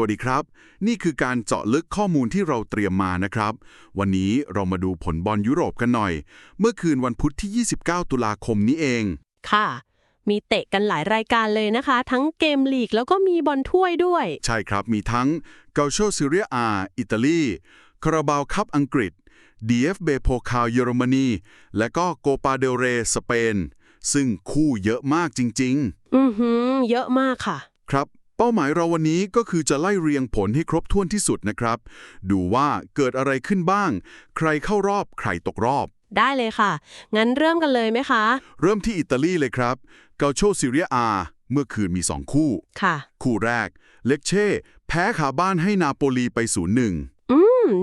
วัสดีครับ นี่คือการเจาะลึกข้อมูลที่เราเตรียมมานะครับ วันนี้เรามาดูผลบอลยุโรปกันหน่อย เมื่อคืนวันพุธที่ 29 ตุลาคมนี้เอง ค่ะ มีเตะกันหลายรายการเลยนะคะ ทั้งเกมลีกแล้วก็มีบอลถ้วยด้วย ใช่ครับมีทั้งเกาโชซีเรียอาอิตาลีคาราบาวคัพอังกฤษ DFB โพคาวเยอรมนี และก็โกปาเดลเรสเปน ซึ่งคู่เยอะมากจริง ๆ อือหือ เยอะมากค่ะ ครับ เป้าหมายเราวันนี้ก็คือจะไล่เรียงผลให้ครบถ้วนที่สุดนะครับ ดูว่าเกิดอะไรขึ้นบ้าง ใครเข้ารอบใครตกรอบ ได้เลยค่ะ งั้นเริ่มกันเลยไหมคะ เริ่มที่อิตาลีเลยครับ เกาโชซีเรียอา เมื่อคืนมี 2 คู่ ค่ะ คู่แรก เล็กเช่ แพ้ขาบ้านให้นาโปลีไป0-1อืม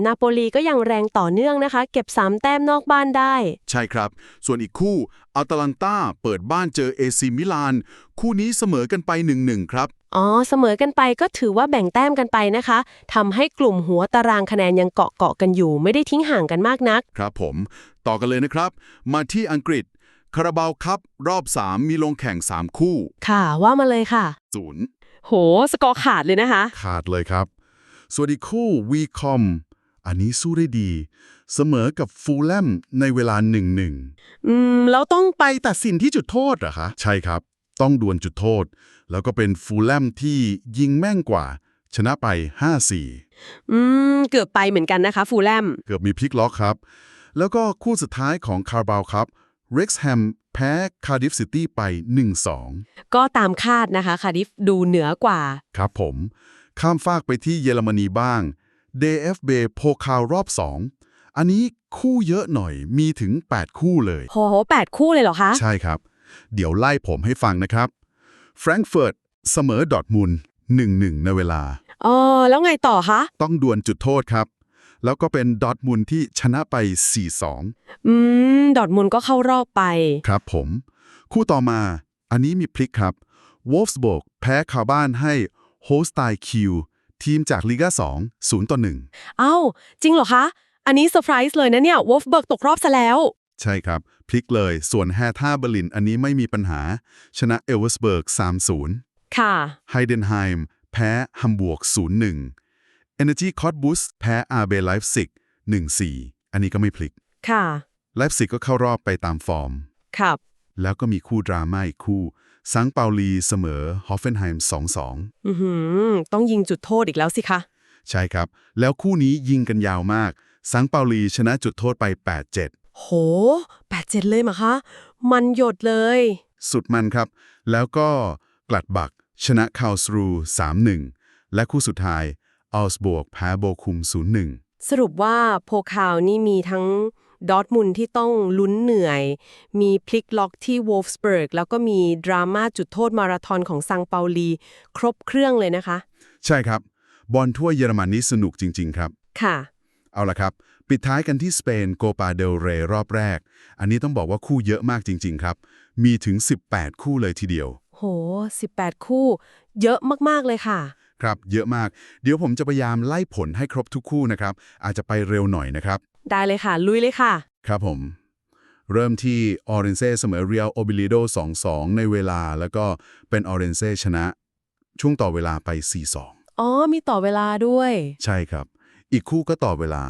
นาโปลีก็ยังแรงต่อเนื่องนะคะ เก็บ 3 แต้มนอกบ้านได้ ใช่ครับ ส่วนอีกคู่อัตแลนตาเปิดบ้านเจอเอซิมิลาน คู่นี้เสมอกันไป 1-1 ครับ อ๋อ เสมอกันไปก็ถือว่าแบ่งแต้มกันไปนะคะทำให้กลุ่มหัวตารางคะแนนยังเกาะเกาะๆกันอยู่ ไม่ได้ทิ้งห่างกันมากนัก ครับผม ต่อกันเลยนะครับ มาที่อังกฤษคาราบาวคัพรอบ 3 มีลงแข่ง 3 คู่ ค่ะว่ามาเลยค่ะ ศูนย์โห สกอร์ขาดเลยนะคะ ขาดเลยครับ ส่วนอีกคู่วีคอม อันนี้สู้ได้ดี เสมอกับฟูลแลมในเวลา1-1อืม แล้วต้องไปตัดสินที่จุดโทษเหรอคะ ใช่ครับ ต้องดวลจุดโทษ แล้วก็เป็นฟูลแลมที่ยิงแม่งกว่า ชนะไป 5-4 อืม เกือบไปเหมือนกันนะคะ ฟูลแลม เกือบมีพลิกล็อกครับ แล้วก็คู่สุดท้ายของคาร์บาวครับเร็กซ์แฮมแพ้คาร์ดิฟซิตี้ไป 1-2 ก็ตามคาดนะคะ คาดิฟดูเหนือกว่า ครับผม ข้ามฟากไปที่เยอรมนีบ้าง DFB โพคาวรอบ 2 อันนี้คู่เยอะหน่อยมีถึง 8 คู่เลยโหแปดคู่เลยเหรอคะ ใช่ครับ เดี๋ยวไล่ผมให้ฟังนะครับแฟรงก์เฟิร์ตเสมอดอร์ทมุนด์1-1ในเวลา อ๋อ แล้วไงต่อคะ ต้องดวลจุดโทษครับ แล้วก็เป็นดอร์ทมุนด์ที่ชนะไป 4-2 อืม ดอร์ทมุนด์ก็เข้ารอบไป ครับผม คู่ต่อมา อันนี้มีพลิกครับวอลฟสบ r กแพ้คาบ้านให้โฮสไตคิว ทีมจากลีกา2 0ต่อเอ้า จริงเหรอคะ อันนี้เซอร์ไพรส์เลยนะเนี่ยวอฟเบิร์กตกรอบซะแล้ว1ใช่ครับ พลิกเลยส่วนแฮท่าเบอร์ลินอันนี้ไม่มีปัญหา ชนะเอเวอร์สเบิร์ก3-0 ค่ะไฮเดนไฮม์แพ้ฮัมบวก 0-1 Energy c o t b u s แพ้อาเบไลฟ์ซิก1-4 อันนี้ก็ไม่พลิก ค่ะไลฟ์ซิกก็เข้ารอบไปตามฟอร์ม ครับ แล้วก็มีคู่ดราม่าอีกคู่ ซังเปาลีเสมอฮอฟเฟนไฮม์2-2 อือหือ ต้องยิงจุดโทษอีกแล้วสิคะ ใช่ครับ แล้วคู่นี้ยิงกันยาวมากสังเปาลีชนะจุดโทษไป 8-7 โหแปดเจ็ดเลยเหรอคะ มันหยดเลย สุดมันครับ แล้วก็กลัดบัก ชนะคาวสรู 3-1 และคู่สุดท้ายอัลสบวกแพ้โบคุม 0-1 สรุปว่าโพคาวนี่มีทั้ง ดอร์ทมุนด์ที่ต้องลุ้นเหนื่อย มีพลิกล็อกที่วอลฟสเบิร์กแล้วก็มีดราม่าจุดโทษมาราธอนของซังเปาลี ครบเครื่องเลยนะคะ ใช่ครับ บอลทั่วยเยอรมันนี้สนุกจริง ๆ ครับ ค่ะ เอาละครับ ปิดท้ายกันที่สเปนโกปาเดลเรรอบแรก อันนี้ต้องบอกว่าคู่เยอะมากจริง ๆ ครับ มีถึง 18 คู่เลยทีเดียว โห 18 คู่ เยอะมากๆเลยค่ะครับ เยอะมาก เดี๋ยวผมจะพยายามไล่ผลให้ครบทุกคู่นะครับ อาจจะไปเร็วหน่อยนะครับ ได้เลยค่ะ ลุยเลยค่ะ ครับผม เริ่มที่ออเรนเซ่เสมอเรียลโอบิลิโด2-2 ในเวลาแล้วก็เป็นออเรนเซ่ชนะ ช่วงต่อเวลาไป 4-2 อ๋อ มีต่อเวลาด้วย ใช่ครับ อีกคู่ก็ต่อเวลา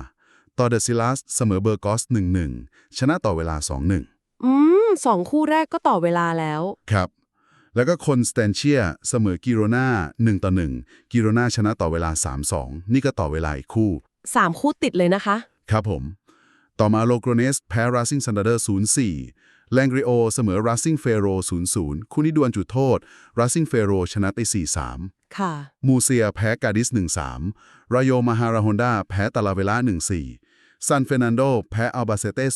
ตอเดซิลัสเสมอเบอร์กอส 1-1 ชนะต่อเวลา 2-1 อืมสองคู่แรกก็ต่อเวลาแล้ว ครับแล้วก็คนสแตนเชียเสมอกิโรนา1ต่อ1กิโรนาชนะต่อเวลา 3-2 นี่ก็ต่อเวลาอีกคู่ 3 คู่ติดเลยนะคะ ครับผม ต่อมาโลโกรเนสแพ้ราซิงซันเดอร์0-4แลงกริโอเสมอราซิงเฟโร0-0 คู่นี้ดวลจุดโทษราซิงเฟโรชนะไป4-3ค่ะ มูเซียแพ้กาดิส1-3รายโยมาฮาราฮอนดาแพ้ตาลาเวลา1-4ซันเฟรนันโดแพ้อัลบาเซเต้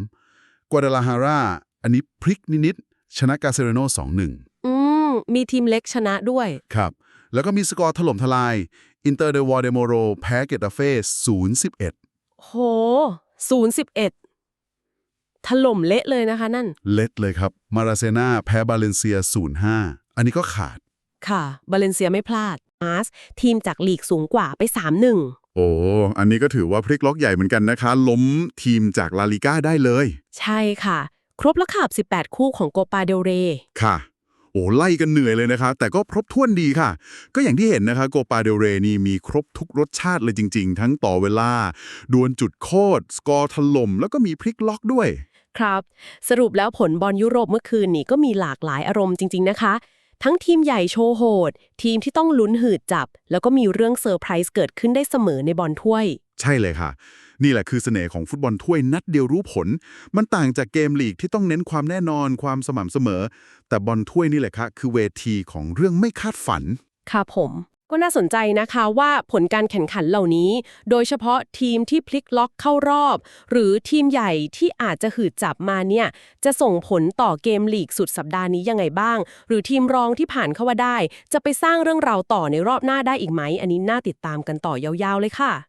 0-3กัวดาลาฮาราอันนี้พลิกนิดๆชนะกาเซเรโน2-1อืมมีทีมเล็กชนะด้วยครับแล้วก็มีสกอร์ถล่มทลาย อินเตอร์เดวอร์เดโมโร แพ้เกตาเฟ่0-11 โหศูนย์สิบเอ็ดถล่มเละเลยนะคะนั่น เล็ดเลยครับ มาราเซนาแพ้บาเลนเซีย 0-5 อันนี้ก็ขาด ค่ะ บาเลนเซียไม่พลาดอาร์สทีมจากลีกสูงกว่าไป 3-1 โอ้ อันนี้ก็ถือว่าพลิกล็อกใหญ่เหมือนกันนะคะ ล้มทีมจากลาลิก้าได้เลย ใช่ค่ะ ครบแล้วค่ะ18 คู่ของโกปาเดลเร ค่ะ โอ้ไล่กันเหนื่อยเลยนะคะ แต่ก็ครบถ้วนดีค่ะ ก็อย่างที่เห็นนะคะโกปาเดลเรนี่มีครบทุกรสชาติเลยจริง ๆ ทั้งต่อเวลา ดวลจุดโคตรสกอร์ถล่มแล้วก็มีพลิกล็อกด้วย ครับ สรุปแล้วผลบอลยุโรปเมื่อคืนนี้ก็มีหลากหลายอารมณ์จริง ๆ นะคะ ทั้งทีมใหญ่โชว์โหด ทีมที่ต้องลุ้นหืดจับ แล้วก็มีเรื่องเซอร์ไพรส์เกิดขึ้นได้เสมอในบอลถ้วย ใช่เลยค่ะ นี่แหละคือเสน่ห์ของฟุตบอลถ้วยนัดเดียวรู้ผล มันต่างจากเกมลีกที่ต้องเน้นความแน่นอนความสม่ำเสมอ แต่บอลถ้วยนี่แหละค่ะคือเวทีของเรื่องไม่คาดฝัน ค่ะผม ก็น่าสนใจนะคะว่าผลการแข่งขันเหล่านี้ โดยเฉพาะทีมที่พลิกล็อกเข้ารอบ หรือทีมใหญ่ที่อาจจะหืดจับมาเนี่ย จะส่งผลต่อเกมลีกสุดสัปดาห์นี้ยังไงบ้าง หรือทีมรองที่ผ่านเข้ามาได้ จะไปสร้างเรื่องราวต่อในรอบหน้าได้อีกไหม อันนี้น่าติดตามกันต่อยาวๆเลยค่ะ